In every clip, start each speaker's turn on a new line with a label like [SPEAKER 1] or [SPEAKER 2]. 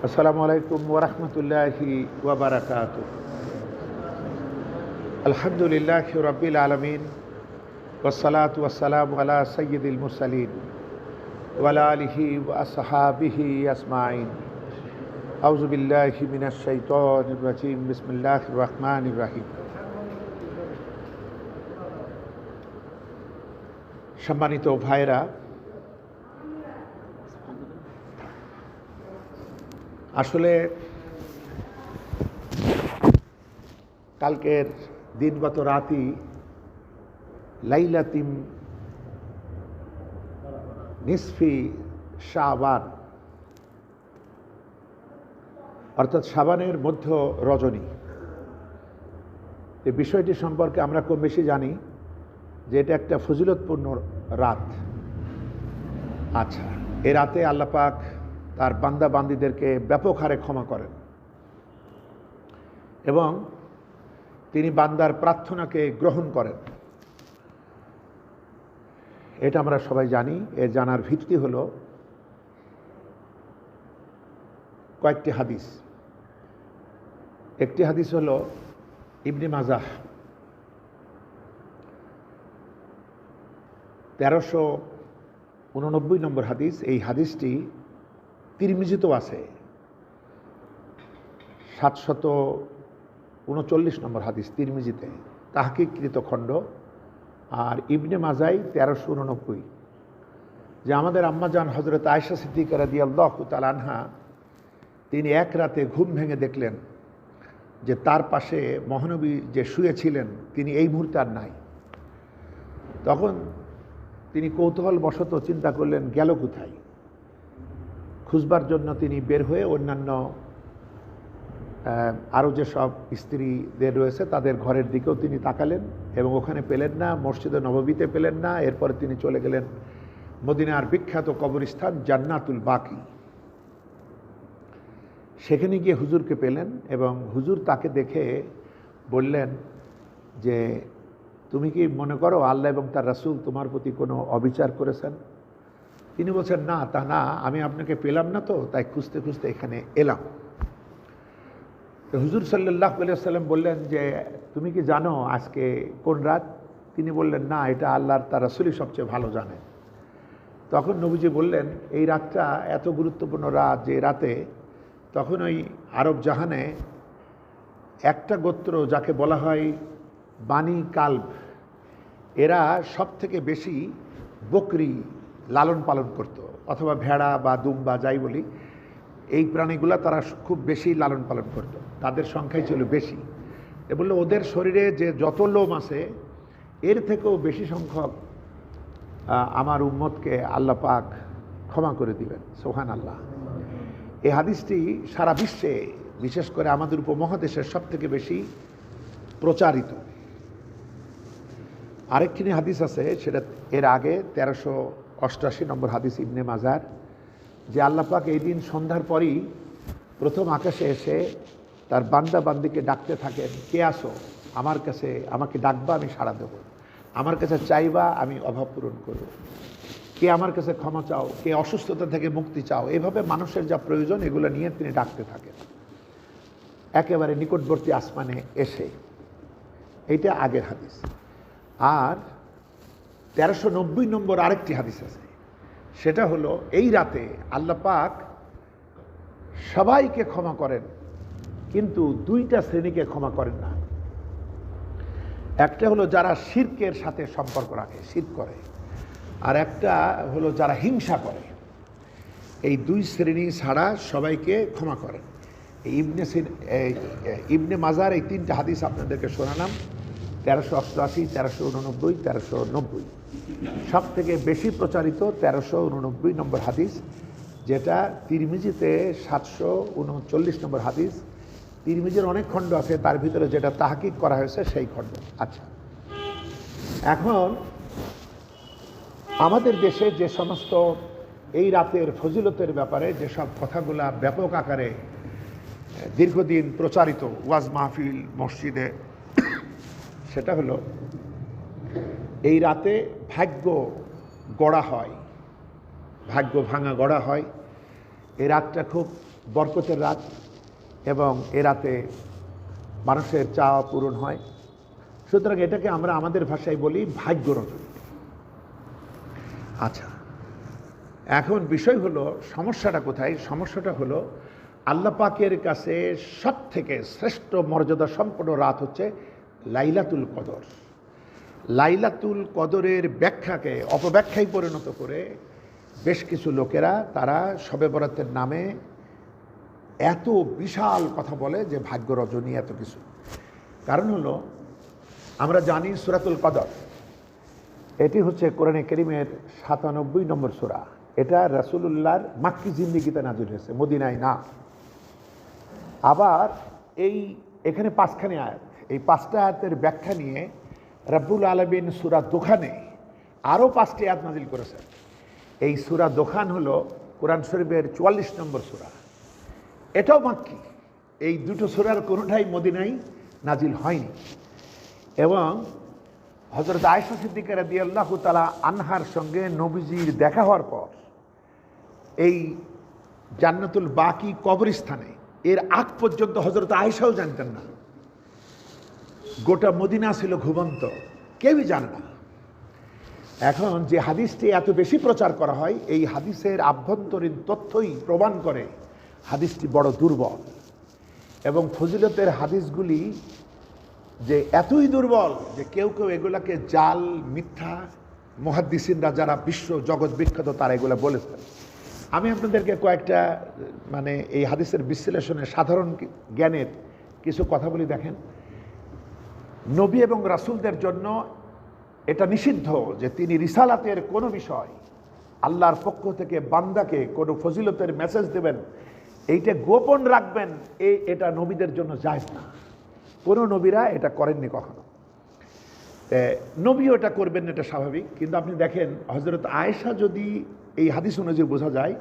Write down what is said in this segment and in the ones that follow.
[SPEAKER 1] আসসালামু আলাইকুম ওরহমতুল্লাহি ওবরাকাত আলহামদুলিল্লাহ রবিল আলমিন ওসলাত ওসালাম আলা সৈয়দুল মুরসালিন ওয়ালা আলিহি ওয়াসহাবিহি আসমাইন আউজুবিল্লাহি মিনাশ শাইতানির রাজিম বিসমিল্লাহির রহমানির রহিম সম্মানিত ভাইরা আসলে কালকের দিনগত রাতই লাইলাতিম নিসফি শাবান, অর্থাৎ সাবানের মধ্য রজনী। এই বিষয়টি সম্পর্কে আমরা খুব বেশি জানি যে এটা একটা ফজিলতপূর্ণ রাত। আচ্ছা এ রাতে আল্লাপাক তার বান্দা বান্দিদেরকে ব্যাপক হারে ক্ষমা করেন। এবং তিনি বান্দার প্রার্থনাকে গ্রহণ করেন। এটা আমরা সবাই জানি এর জানার ভিত্তি হল কয়েকটি হাদিস। একটি হাদিস হল ইবনে মাজাহ, তেরোশো উননব্বই নম্বর হাদিস। এই হাদিসটি তিরমিজিতেও আছে। সাতশত উনচল্লিশ নম্বর হাদিস তিরমিজিতে। তাহকিকৃত খণ্ড। আর ইবনে মাজাই তেরোশো উননব্বই। যে আমাদের আম্মাজান হজরত আয়সা সিদ্দিকারা দিয়ে আল্লাহ তালানহা তিনি এক রাতে ঘুম ভেঙে দেখলেন যে তার পাশে মহানবী যে শুয়েছিলেন, তিনি এই মুহূর্তে আর নাই। তখন তিনি কৌতূহল বশত চিন্তা করলেন, গেল কোথায়? খুঁজবার জন্য তিনি বের হয়ে অন্যান্য আরও যেসব স্ত্রীদের রয়েছে তাদের ঘরের দিকেও তিনি তাকালেন এবং ওখানে পেলেন না, মসজিদে নববীতে পেলেন না, এরপরে তিনি চলে গেলেন মদিনার বিখ্যাত কবরস্থান জান্নাতুল বাকি। সেখানে গিয়ে হুজুরকে পেলেন এবং হুজুর তাকে দেখে বললেন যে, তুমি কি মনে করো আল্লাহ এবং তার রাসুল তোমার প্রতি কোনো অবিচার করেছেন? তিনি বলছেন, না, তা না, আমি আপনাকে পেলাম না তো, তাই খুঁজতে খুঁজতে এখানে এলাম। হুজুর সাল্লাহ সাল্লাম বললেন যে, তুমি কি জানো আজকে কোন রাত? তিনি বললেন, না, এটা আল্লাহর, তার রাসুলই সবচেয়ে ভালো জানে। তখন নবীজি বললেন, এই রাতটা এত গুরুত্বপূর্ণ রাত যে রাতে, তখন ওই আরব জাহানে একটা গোত্র যাকে বলা হয় বাণী কাল্ব, এরা সব থেকে বেশি বকরি লালন পালন করত, অথবা ভেড়া বা দুম বা যাই বলি, এই প্রাণীগুলো তারা খুব বেশি লালন পালন করত। তাদের সংখ্যাই ছিল বেশি। বলল ওদের শরীরে যে যত লোম আছে, এর থেকেও বেশি সংখ্যক আমার উম্মতকে আল্লাহ পাক ক্ষমা করে দিবেন সোহান আল্লাহ এই হাদিসটি সারা বিশ্বে, বিশেষ করে আমাদের উপমহাদেশের সব থেকে বেশি প্রচারিত। আরেকটি হাদিস আছে, সেটা এর আগে তেরোশো অষ্টআশি নম্বর হাদিস ইবনে মাজার, যে আল্লাপাক এই দিন সন্ধ্যার পরই প্রথম আকাশে এসে তার বান্দা বান্দিকে ডাকতে থাকেন, কে আসো আমার কাছে আমাকে ডাকবা, আমি সাড়া দেবো। আমার কাছে চাইবা, আমি অভাব পূরণ করব। কে আমার কাছে ক্ষমা চাও? কে অসুস্থতা থেকে মুক্তি চাও? এভাবে মানুষের যা প্রয়োজন, এগুলো নিয়ে তিনি ডাকতে থাকেন। একেবারে নিকটবর্তী আসমানে এসে। এইটা আগের হাদিস। আর তেরোশো নব্বই নম্বর আরেকটি হাদিস আছে। সেটা হলো, এই রাতে আল্লাহ পাক সবাইকে ক্ষমা করেন, কিন্তু দুইটা শ্রেণীকে ক্ষমা করেন না। একটা হলো যারা শির্কের সাথে সম্পর্ক রাখে, শির করে, আর একটা হলো যারা হিংসা করে। এই দুই শ্রেণি ছাড়া সবাইকে ক্ষমা করেন। ইবনে ইবনে মাজার এই তিনটা হাদিস আপনাদেরকে শোনালাম। তেরোশো অষ্টআশি, তেরোশো উননব্বই, তেরোশো নব্বই। সব থেকে বেশি প্রচারিত তেরোশো উননব্বই নম্বর হাদিস, যেটা তিরমিজিতে সাতশো উনচল্লিশ নম্বর হাদিস। তিরমিজির অনেক খণ্ড আছে, তার ভিতরে যেটা তাহাকিক করা হয়েছে সেই খণ্ড। আচ্ছা। এখন আমাদের দেশে যে সমস্ত এই রাতের ফজিলতের ব্যাপারে যেসব কথাগুলা ব্যাপক আকারে দীর্ঘদিন প্রচারিত, ওয়াজ মাহফিল, মসজিদে সেটা হলো, এই রাতে ভাগ্য গড়া হয়, ভাগ্য ভাঙা গড়া হয়। এই রাতটা খুব বরকতের রাত এবং এ রাতে মানুষের চাওয়া পূরণ হয়। সুতরাং এটাকে আমরা আমাদের ভাষায় বলি ভাগ্য রজনী আচ্ছা এখন বিষয় হলো সমস্যাটা কোথায়? সমস্যাটা হলো আল্লাহ পাকের কাছে সব থেকে শ্রেষ্ঠ মর্যাদা সম্পন্ন রাত হচ্ছে লাইলাতুল কদর। লাইলাতুল কদরের ব্যাখ্যাকে অপব্যাখ্যায় পরিণত করে বেশ কিছু লোকেরা তারা শবে বরাতের নামে এত বিশাল কথা বলে যে ভাগ্য রজনী এত কিছু। কারণ হলো, আমরা জানি সুরাতুল কদর। এটি হচ্ছে কোরআনে করিমের সাতানব্বই নম্বর সুরা। এটা রাসুলুল্লাহর মাক্কি জিন্দিগিতে নাজির হয়েছে, মদিনায় না। আবার এই এখানে পাঁচখানে আয়াত। এই পাঁচটা আয়াতের ব্যাখ্যা নিয়ে রাব্বুল আলমিন সুরা দোকানে আরও পাঁচটি আয়াত নাজিল করেছেন। এই সুরা দোকান হলো কোরআন শরীফের চুয়াল্লিশ নম্বর সুরা। এটাও মাক্কি এই দুটো সুরার কোনোটাই মদিনাই নাজিল হয়নি। এবং হজরত আয়সা সিদ্দিকা রাদি আল্লাহ তালা আনহার সঙ্গে নবীজির দেখা হওয়ার পর এই জান্নাতুল বাকি কবরস্থানে, এর আগ পর্যন্ত হজরত আয়েশাও জানতেন না। গোটা মদিনা ছিল ঘুমন্ত। কেউই জানে না। এখন যে হাদিসটি এত বেশি প্রচার করা হয়, এই হাদিসের আভ্যন্তরীণ তথ্যই প্রমাণ করে হাদিসটি বড় দুর্বল। এবং ফজিলতের হাদিসগুলি যে এতই দুর্বল যে কেউ কেউ এগুলাকে জাল, মিথ্যা, মহাদ্দিসিনরা যারা বিশ্ব জগৎ বিখ্যাত, তারা এগুলো বলেছেন। আমি আপনাদেরকে কয়েকটা মানে এই হাদিসের বিশ্লেষণে সাধারণ জ্ঞানের কিছু কথা বলি, দেখেন। নবী এবং রাসূলদের জন্য এটা নিষিদ্ধ যে তিনি রিসালাতের কোনো বিষয় আল্লাহর পক্ষ থেকে বান্দাকে কোনো ফজিলতের মেসেজ দেবেন। এইটা গোপন রাখবেন এই এটা নবীদের জন্য যায় না। কোনো নবীরা এটা করেননি কখনো। নবীও এটা করবেন, এটা স্বাভাবিক। কিন্তু আপনি দেখেন হজরত আয়েশা যদি এই হাদিস অনুযায়ী বোঝা যায়,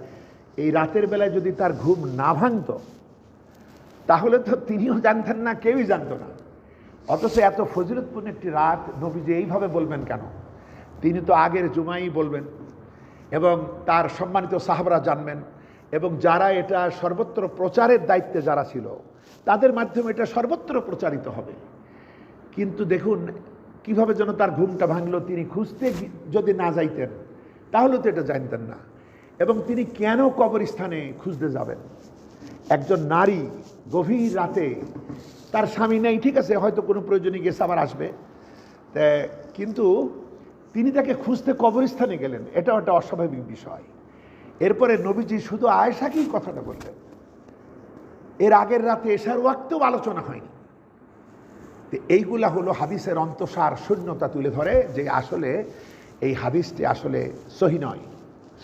[SPEAKER 1] এই রাতের বেলায় যদি তার ঘুম না ভাঙতো, তাহলে তো তিনিও জানতেন না, কেউই জানতো না। অথচ এত ফজিলতপূর্ণ একটি রাত নবী যে এইভাবে বলবেন কেন? তিনি তো আগের জুমাই বলবেন এবং তার সম্মানিত সাহাবরা জানবেন এবং যারা এটা সর্বত্র প্রচারের দায়িত্বে যারা ছিল, তাদের মাধ্যমে এটা সর্বত্র প্রচারিত হবে। কিন্তু দেখুন, কীভাবে যেন তার ঘুমটা ভাঙলো, তিনি খুঁজতে যদি না যাইতেন, তাহলে তো এটা জানতেন না। এবং তিনি কেন কবরস্থানে খুঁজতে যাবেন? একজন নারী গভীর রাতে তার স্বামী নেই, ঠিক আছে, হয়তো কোনো প্রয়োজনে গেছে আবার আসবে। কিন্তু তিনি তাকে খুঁজতে কবরস্থানে গেলেন। এটাও একটা অস্বাভাবিক বিষয়। এরপরে নবীজি শুধু আয়েশাকেই কথাটা বললেন। এর আগের রাতে এসার ওয়াক্তেও আলোচনা হয়নি। এইগুলা হলো হাদিসের অন্তঃসার শূন্যতা তুলে ধরে যে আসলে এই হাদিসটি আসলে সহি নয়,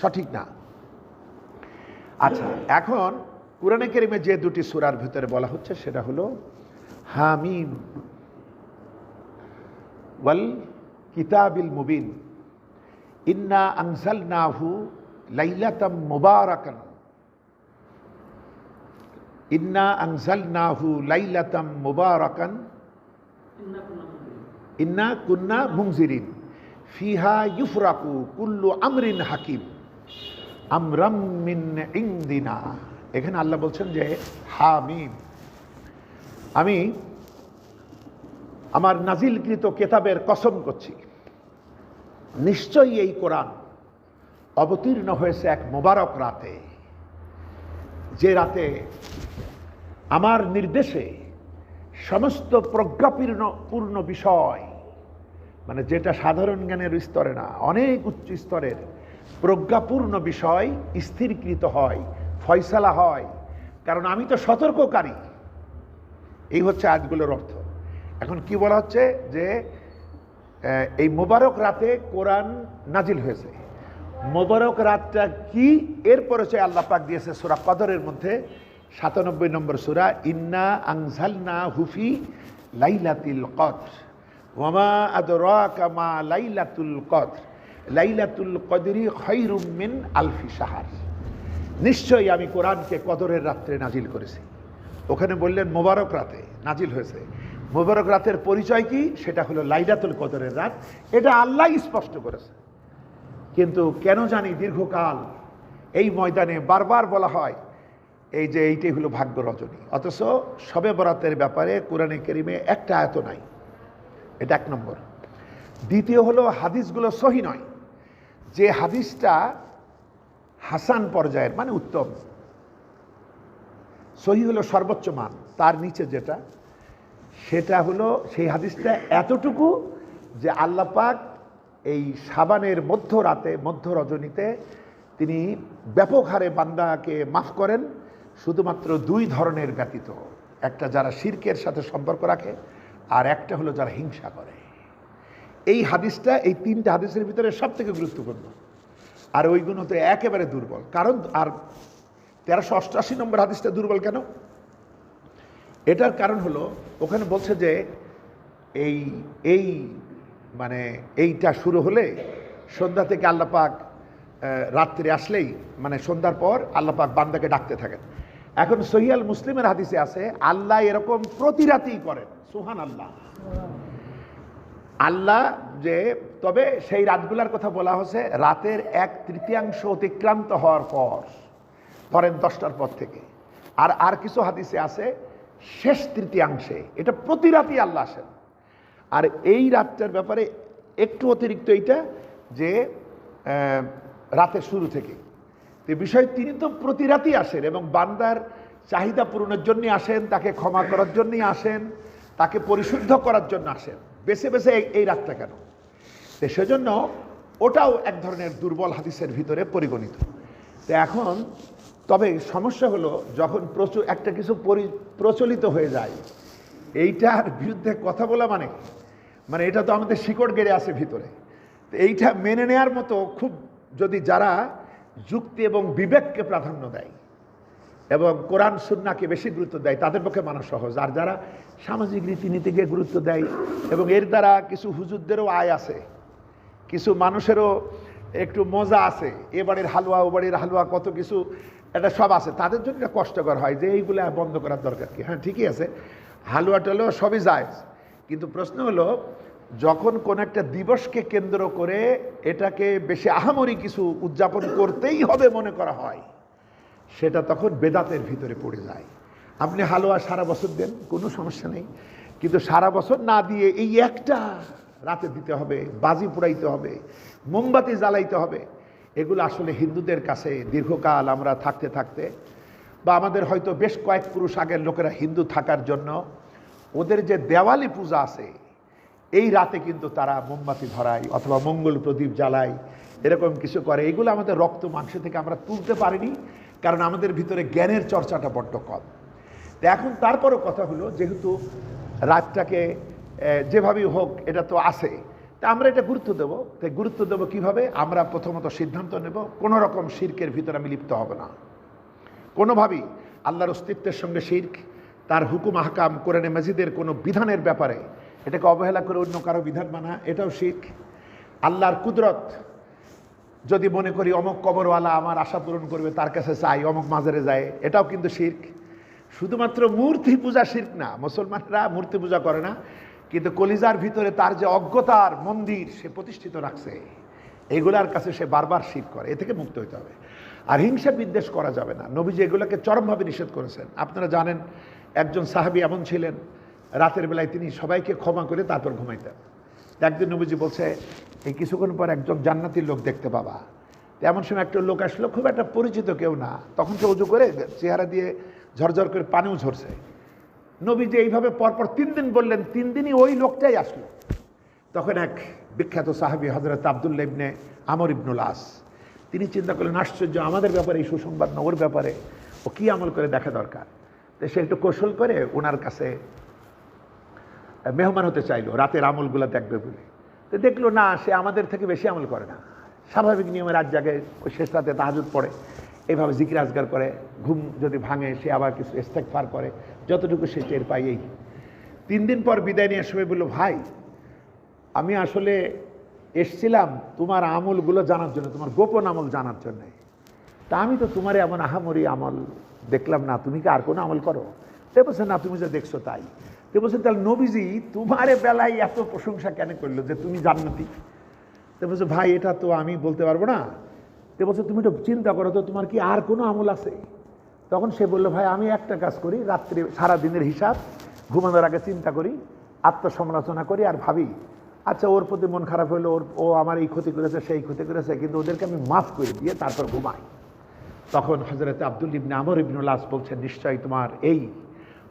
[SPEAKER 1] সঠিক না। আচ্ছা এখন কোরআনে কেরিমে যে দুটি সুরার ভিতরে বলা হচ্ছে সেটা হলো হামিম ওয়াল কিতাবিল মুবিন ইন্না আনজালনাহু লাইলাতাম মুবারাকান ইন্না আনজালনাহু লাইলাতাম মুবারাকান ইন্না কুন্না মুংজিরিন ফিহা ইউফরাকু কুল্লু আমরিন হাকিম আমরাম মিন ইন্দিনা এখানে আল্লাহ বলছেন যে হামিম আমি আমার নাজিলকৃত কেতাবের কসম করছি। নিশ্চয়ই এই কোরআন অবতীর্ণ হয়েছে এক মোবারক রাতে, যে রাতে আমার নির্দেশে সমস্ত প্রজ্ঞাপূর্ণ, পূর্ণ বিষয় মানে যেটা সাধারণ জ্ঞানের স্তরে না, অনেক উচ্চ স্তরের প্রজ্ঞাপূর্ণ বিষয় স্থিরকৃত হয়, ফয়সালা হয়। কারণ আমি তো সতর্ককারী। এই হচ্ছে আজগুলোর অর্থ। এখন কি বলা হচ্ছে যে এই মোবারক রাতে কোরআন নাজিল হয়েছে। মোবারক রাতটা কি? এরপরে হচ্ছে আল্লাহ পাক দিয়েছে সুরা কদরের মধ্যে সাতানব্বই নম্বর সুরা, ইন্না আংঝালনা হুফি লাইলাতিল কদর। ওয়ামা আদরাকা মা লাইলাতুল কদর। লাইলাতুল কদরি খৈরুম মিন আলফি সাহার নিশ্চয়ই আমি কোরআনকে কদরের রাত্রে নাজিল করেছি। ওখানে বললেন, মোবারক রাতে নাজিল হয়েছে। মোবারক রাতের পরিচয় কি? সেটা হলো লাইলাতুল কদরের রাত। এটা আল্লাহ স্পষ্ট করেছে। কিন্তু কেন জানি দীর্ঘকাল এই ময়দানে বারবার বলা হয়, এই যে এইটাই হলো ভাগ্য রজনী। অথচ সবে বরাতের ব্যাপারে কোরআনে কেরিমে একটা আয়ত নাই। এটা এক নম্বর। দ্বিতীয় হলো, হাদিসগুলো সহি নয়। যে হাদিসটা হাসান পর্যায়ের মানে উত্তম সহি হলো সর্বোচ্চ মান, তার নিচে যেটা, সেটা হলো সেই হাদিসটা এতটুকু যে আল্লাহ পাক এই সাবানের মধ্য রাতে মধ্য রজনীতে তিনি ব্যাপক হারে বান্দাকে মাফ করেন, শুধুমাত্র দুই ধরনের ব্যতীত। একটা যারা শির্কের সাথে সম্পর্ক রাখে, আর একটা হলো যারা হিংসা করে। এই হাদিসটা, এই তিনটা হাদিসের ভিতরে সব থেকে গুরুত্বপূর্ণ। আর ওইগুলো তো একেবারে দুর্বল। কারণ, আর তেরোশো অষ্টআশি নম্বর হাদিসটা দুর্বল কেন? এটার কারণ হলো, ওখানে বলছে যে এই এই মানে এইটা শুরু হলে সন্ধ্যা থেকে আল্লাপাক রাত্রে আসলেই মানে সন্ধ্যার পর আল্লাপাক বান্দাকে ডাকতে থাকেন। এখন সহিয়াল মুসলিমের হাদিসে আছে, আল্লাহ এরকম প্রতি রাতেই করেন সুহান আল্লাহ আল্লাহ যে, তবে সেই রাতগুলার কথা বলা হচ্ছে, রাতের এক তৃতীয়াংশ অতিক্রান্ত হওয়ার পর। ধরেন দশটার পর থেকে। আর আর কিছু হাদিসে আছে, শেষ তৃতীয়াংশে। এটা প্রতি রাতই আল্লাহ আসেন। আর এই রাতটার ব্যাপারে একটু অতিরিক্ত এইটা যে রাতের শুরু থেকে। তো বিষয় তিনি তো প্রতি রাতই আসেন এবং বান্দার চাহিদা পূরণের জন্য আসেন, তাকে ক্ষমা করার জন্যই আসেন, তাকে পরিশুদ্ধ করার জন্য আসেন। বেছে বেছে এই- এই রাতটা কেন? তো সেজন্য ওটাও এক ধরনের দুর্বল হাদিসের ভিতরে পরিগণিত। তো এখন তবে সমস্যা হলো, যখন প্রচুর একটা কিছু পরি- প্রচলিত হয়ে যায়, এইটার বিরুদ্ধে কথা বলা মানে মানে এটা তো আমাদের শিকড় গেড়ে আছে ভিতরে। তো এইটা মেনে নেয়ার মতো খুব যদি যারা যুক্তি এবং বিবেককে প্রাধান্য দেয় এবং কোরআন সুন্নাকে বেশি গুরুত্ব দেয়, তাদের পক্ষে মানা সহজ। আর যারা সামাজিক রীতিনীতিকে গুরুত্ব দেয় এবং এর দ্বারা কিছু হুজুরদেরও আয় আছে, কিছু মানুষেরও একটু মজা আছে, এ বাড়ির হালুয়া, ও বাড়ির হালুয়া কত কিছু এটা সব আছে। তাদের জন্য কষ্টকর হয় যে এইগুলো বন্ধ করার দরকার কি? হ্যাঁ ঠিকই আছে। হালুয়া টালুয়া সবই যায় কিন্তু প্রশ্ন হলো, যখন কোন একটা দিবসকে কেন্দ্র করে এটাকে বেশি আহামরি কিছু উদযাপন করতেই হবে মনে করা হয়, সেটা তখন বেদাতের ভিতরে পড়ে যায়। আপনি হালুয়া সারা বছর দেন, কোনো সমস্যা নেই। কিন্তু সারা বছর না দিয়ে এই একটা রাতে দিতে হবে, বাজি পুড়াইতে হবে, মোমবাতি জ্বালাইতে হবে। এগুলো আসলে হিন্দুদের কাছে দীর্ঘকাল আমরা থাকতে থাকতে, বা আমাদের হয়তো বেশ কয়েক পুরুষ আগের লোকেরা হিন্দু থাকার জন্য, ওদের যে দেওয়ালি পূজা আছে, এই রাতে কিন্তু তারা মোমবাতি ধরায় অথবা মঙ্গল প্রদীপ জ্বালায়, এরকম কিছু করে। এগুলো আমাদের রক্ত মাংস থেকে আমরা তুলতে পারিনি, কারণ আমাদের ভিতরে জ্ঞানের চর্চাটা বড্ড কম। তো এখন তারপরও কথা হলো, যেহেতু রাতটাকে যেভাবেই হোক, এটা তো আছে তা আমরা এটা গুরুত্ব দেবো। তাই গুরুত্ব দেবো কীভাবে? আমরা প্রথমত সিদ্ধান্ত নেব, কোনো রকম শির্কের ভিতরে আমি লিপ্ত হব না। কোনোভাবেই আল্লাহর অস্তিত্বের সঙ্গে শির্ক, তার হুকুম, আহকাম, কোরআনে মসজিদের কোনো বিধানের ব্যাপারে এটাকে অবহেলা করে অন্য কারও বিধান মানা, এটাও শির্ক। আল্লাহর কুদরত যদি মনে করি অমুক কবরওয়ালা আমার আশা পূরণ করবে, তার কাছে চাই অমুক মাজারে যায়, এটাও কিন্তু শির্ক। শুধুমাত্র মূর্তি পূজা শির্ক না, মুসলমানরা মূর্তি পূজা করে না। কিন্তু কলিজার ভিতরে তার যে অজ্ঞতার মন্দির সে প্রতিষ্ঠিত রাখছে, এগুলার কাছে সে বারবার শির করে। এ থেকে মুক্ত হতে হবে। আর হিংসা বিদ্বেষ করা যাবে না। নবীজি এগুলোকে চরমভাবে নিষেধ করেছেন। আপনারা জানেন, একজন সাহাবী এমন ছিলেন, রাতের বেলায় তিনি সবাইকে ক্ষমা করে তারপর ঘুমাইতেন। একদিন নবীজি বলছে, এই কিছুক্ষণ পর একজন জান্নাতির লোক দেখতে পাবা। এমন সময় একটা লোক আসলো, খুব একটা পরিচিত কেউ না। তখন সে উজু করে চেহারা দিয়ে ঝরঝর করে পানিও ঝরছে। নবীজি এইভাবে পরপর তিন দিন বললেন, তিন দিনই ওই লোকটাই আসলো। তখন এক বিখ্যাত সাহাবী হজরত আবদুল্লা ইবনে আমর ইবনুল আস, তিনি চিন্তা করলেন, আশ্চর্য, আমাদের ব্যাপারে এই সুসংবাদ না, ওর ব্যাপারে ও কী আমল করে দেখা দরকার? তো সে একটু কৌশল করে ওনার কাছে মেহমান হতে চাইলো, রাতের আমলগুলো দেখবে বলে। তো দেখল, না, সে আমাদের থেকে বেশি আমল করে না। স্বাভাবিক নিয়মে রাত জাগে ওই শেষ রাতে তাহাজুদ পড়ে। এইভাবে জিকির আজগার করে, ঘুম যদি ভাঙে, সে আবার কিছু ফার করে, যতটুকু সে টের পাই এই তিন দিন পর বিদায় নিয়ে সময় বলল, ভাই, আমি আসলে এসছিলাম তোমার আমলগুলো জানার জন্য, তোমার গোপন আমল জানার জন্য। তা আমি তো তোমার এমন আহামরি আমল দেখলাম না, তুমি কি আর কোনো আমল করো? তো বলছে, না, তুমি যে দেখছ তাই। তো বলছে, তাহলে নবীজি তোমার বেলায় এত প্রশংসা কেন করল যে তুমি জান্নাতি? তে বলছে, ভাই, এটা তো আমি বলতে পারব না। তো বলছে, তুমি একটু চিন্তা করো তো, তোমার কি আর কোনো আমল আছে? তখন সে বলল, ভাই, আমি একটা কাজ করি, রাত্রি সারা দিনের হিসাব, ঘুমানোর আগে চিন্তা করি, আত্মসমালোচনা করি আর ভাবি আচ্ছা ওর প্রতি মন খারাপ হলো ওর, ও আমার এই ক্ষতি করেছে, সেই ক্ষতি করেছে, কিন্তু ওদেরকে আমি মাফ করে দিয়ে তারপর ঘুমাই। তখন হজরত আব্দুল ইবনে আমর ইবনুল আস বলছেন নিশ্চয়ই তোমার এই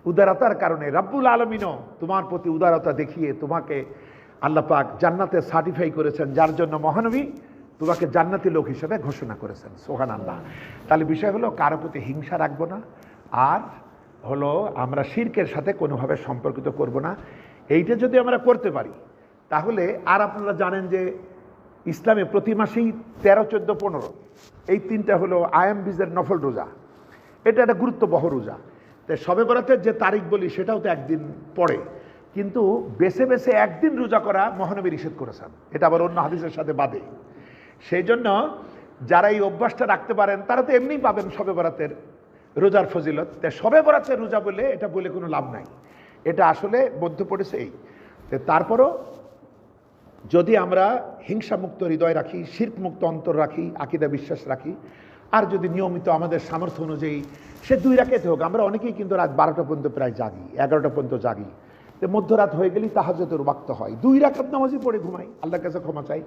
[SPEAKER 1] উদারতার কারণে রাব্বুল আলমিনও তোমার প্রতি উদারতা দেখিয়ে তোমাকে আল্লাহ পাক জান্নাতে সার্টিফাই করেছেন, যার জন্য মহানবী তোমাকে জান্নাতি লোক হিসেবে ঘোষণা করেছেন সোহান আল্লাহ তাহলে বিষয় হলো, কারও প্রতি হিংসা রাখব না, আর হলো আমরা শির্কের সাথে কোনোভাবে সম্পর্কিত করব না। এইটা যদি আমরা করতে পারি, তাহলে আর আপনারা জানেন যে ইসলামে প্রতি মাসেই তেরো, চোদ্দ, পনেরো, এই তিনটা হলো আয়াম বীজের নফল রোজা। এটা একটা গুরুত্ববহ রোজা। তাই সবে বরাতের যে তারিখ বলি, সেটাও তো একদিন পড়ে। কিন্তু বেছে বেছে একদিন রোজা করা মহানবী নিষেধ করেছেন। এটা আবার অন্য হাদিসের সাথে বাদে। সেই জন্য যারা এই অভ্যাসটা রাখতে পারেন, তারা তো এমনিই পাবেন সবে বরাতের রোজার ফজিলত। তা সবে বরাতের রোজা বলে এটা বলে কোনো লাভ নাই। এটা আসলে মধ্য পড়েছে এই। তারপরও যদি আমরা হিংসামুক্ত হৃদয় রাখি শিল্পমুক্ত অন্তর রাখি, আকিদা বিশ্বাস রাখি, আর যদি নিয়মিত আমাদের সামর্থ্য অনুযায়ী, সে দুই রাখাতে হোক, আমরা অনেকেই কিন্তু রাত বারোটা পর্যন্ত প্রায় জাগি, এগারোটা পর্যন্ত জাগি। তো মধ্যরাত হয়ে গেলেই তাহাজতের বাক্ত হয়। দুই রাখাত নামাজই পড়ে ঘুমাই, আল্লাহর কাছে ক্ষমা চাই।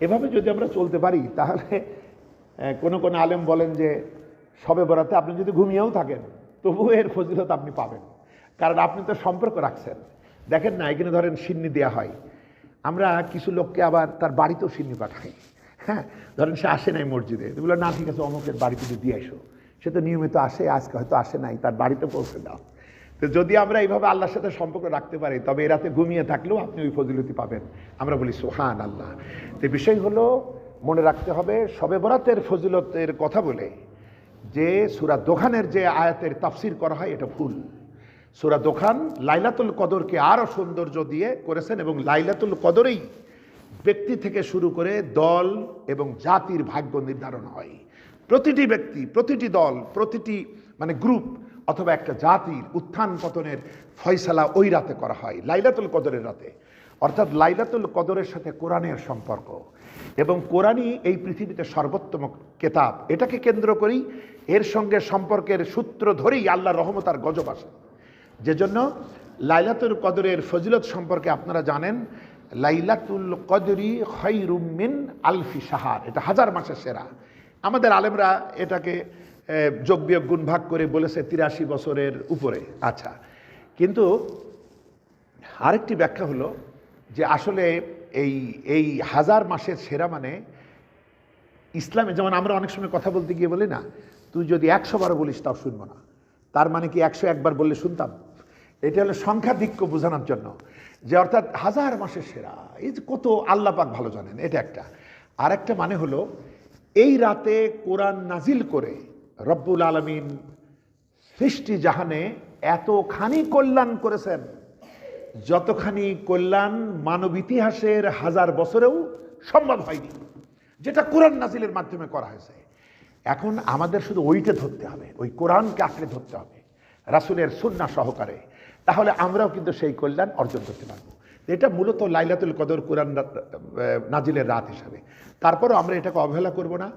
[SPEAKER 1] এভাবে যদি আমরা চলতে পারি, তাহলে কোনো কোনো আলেম বলেন যে সবে বরাতে আপনি যদি ঘুমিয়েও থাকেন, তবুও এর ফজিলত আপনি পাবেন। কারণ আপনি তো সম্পর্ক রাখছেন। দেখেন না, এখানে ধরেন সিন্নি দেওয়া হয়। আমরা কিছু লোককে আবার তার বাড়িতেও সিন্নি পাঠাই। হ্যাঁ ধরেন সে আসে নাই মসজিদে। বলল না, ঠিক আছে, অমুকের বাড়িতে যদি দিয়ে এসো। সে তো নিয়মিত আসে, আজকে হয়তো আসে নাই, তার বাড়িতে পৌঁছে দাও। তো যদি আমরা এইভাবে আল্লাহর সাথে সম্পর্ক রাখতে পারি, তবে এ রাতে ঘুমিয়ে থাকলেও আপনি ওই ফজিলতি পাবেন। আমরা বলি সোহান আল্লাহ তো বিষয় হলো, মনে রাখতে হবে, সবে বরাতের ফজিলতের কথা বলে যে সুরা দোকানের যে আয়াতের তাফসির করা হয়, এটা ভুল। সুরা দোকান লাইলাতুল কদরকে আরও সৌন্দর্য দিয়ে করেছেন এবং লাইলাতুল কদরেই ব্যক্তি থেকে শুরু করে দল এবং জাতির ভাগ্য নির্ধারণ হয়। প্রতিটি ব্যক্তি, প্রতিটি দল, প্রতিটি মানে গ্রুপ অথবা একটা জাতির উত্থান পতনের ফয়সালা ওই রাতে করা হয়, লাইলাতুল কদরের রাতে। অর্থাৎ লাইলাতুল কদরের সাথে কোরআনের সম্পর্ক। এবং কোরআনই এই পৃথিবীতে সর্বোত্তম কেতাব। এটাকে কেন্দ্র করেই এর সঙ্গে সম্পর্কের সূত্র ধরেই আল্লাহ রহমতার গজব আসে যে জন্য লাইলাতুল কদরের ফজিলত সম্পর্কে আপনারা জানেন, লাইলাতুল কদরি খৈরুমিন আলফি সাহার এটা হাজার মাসের সেরা। আমাদের আলেমরা এটাকে যোগ বিয়োগ গুণ ভাগ করে বলেছে তিরাশি বছরের উপরে। আচ্ছা কিন্তু আরেকটি ব্যাখ্যা হলো যে আসলে এই এই হাজার মাসের সেরা মানে ইসলামে, যেমন আমরা অনেক সময় কথা বলতে গিয়ে বলি না, তুই যদি একশো বারো বলিস, তাও শুনব না। তার মানে কি একশো একবার বললে শুনতাম? এটা হলো সংখ্যাধিক্য বোঝানোর জন্য যে অর্থাৎ হাজার মাসের সেরা, এই যে কত আল্লাপাক ভালো জানেন, এটা একটা। আর একটা মানে হলো, এই রাতে কোরআন নাজিল করে রব্বুল আলমিন সৃষ্টি জাহানে এতখানি কল্যাণ করেছেন, যতখানি কল্যাণ মানব ইতিহাসের হাজার বছরেও সম্ভব হয়নি, যেটা কোরআন নাজিলের মাধ্যমে করা হয়েছে। এখন আমাদের শুধু ওইটা ধরতে হবে, ওই কোরআনকে আঁকড়ে ধরতে হবে, রাসুলের সুন্না সহকারে। তাহলে আমরাও কিন্তু সেই কল্যাণ অর্জন করতে পারব। এটা মূলত লাইলাতুল কদর কোরআন নাজিলের রাত হিসাবে। তারপরও আমরা এটাকে অবহেলা করব না।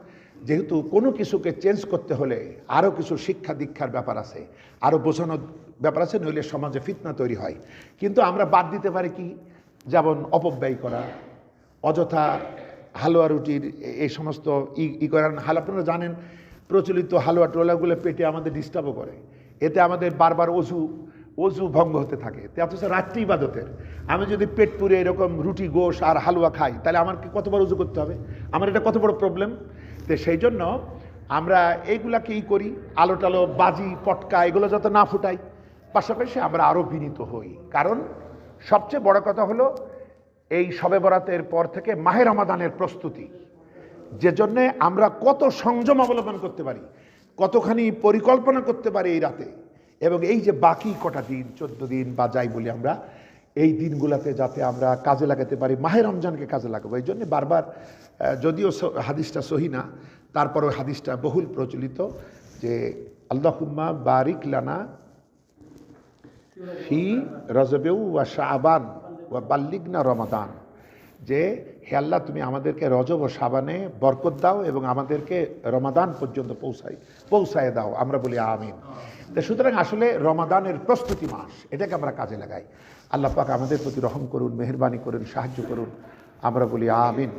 [SPEAKER 1] যেহেতু কোনো কিছুকে চেঞ্জ করতে হলে আরও কিছু শিক্ষা দীক্ষার ব্যাপার আছে আরও বোঝানোর ব্যাপার আছে, নইলে সমাজে ফিতনা তৈরি হয়। কিন্তু আমরা বাদ দিতে পারি কি? যেমন অপব্যয় করা, অযথা হালুয়া রুটির এই সমস্ত ই ই করেন হাল, আপনারা জানেন, প্রচলিত হালুয়া টোলাগুলো পেটে আমাদের ডিস্টার্বও করে। এতে আমাদের বারবার অজু অজু ভঙ্গ হতে থাকে। তে অথচ রাত্রি ইবাদতের। আমি যদি পেট পুরে এরকম রুটি, গোশ আর হালুয়া খাই, তাহলে আমার কি কতবার উজু করতে হবে? আমার এটা কত বড় প্রবলেম তো সেই জন্য আমরা এইগুলাকেই করি আলো টালো বাজি পটকা এগুলো যত না ফুটাই। পাশাপাশি আমরা আরও বিনীত হই। কারণ সবচেয়ে বড় কথা হলো এই শবে বরাতের পর থেকে মাহের রমাদানের প্রস্তুতি। যে জন্যে আমরা কত সংযম অবলম্বন করতে পারি, কতখানি পরিকল্পনা করতে পারি এই রাতে। এবং এই যে বাকি কটা দিন, চোদ্দ দিন বা যাই বলি আমরা এই দিনগুলোতে যাতে আমরা কাজে লাগাতে পারি মাহের রমজানকে কাজে লাগাবো। এই জন্যে বারবার যদিও হাদিসটা সহি না, তারপরেও হাদিসটা বহুল প্রচলিত যে, আল্লাহুম্মা বারিক লানা ফি রজবেউ ওয়া শাহবান ওয়া বাল্লিগনা রমাদান। যে, হে আল্লাহ, তুমি আমাদেরকে রজব ও সাবানে বরকত দাও এবং আমাদেরকে রমাদান পর্যন্ত পৌঁছাই, পৌঁছায় দাও। আমরা বলি আমিন। সুতরাং আসলে রমাদানের প্রস্তুতি মাস, এটাকে আমরা কাজে লাগাই। আল্লাপাক আমাদের প্রতি রহম করুন মেহরবানি করুন সাহায্য করুন। আমরা বলি আমিন।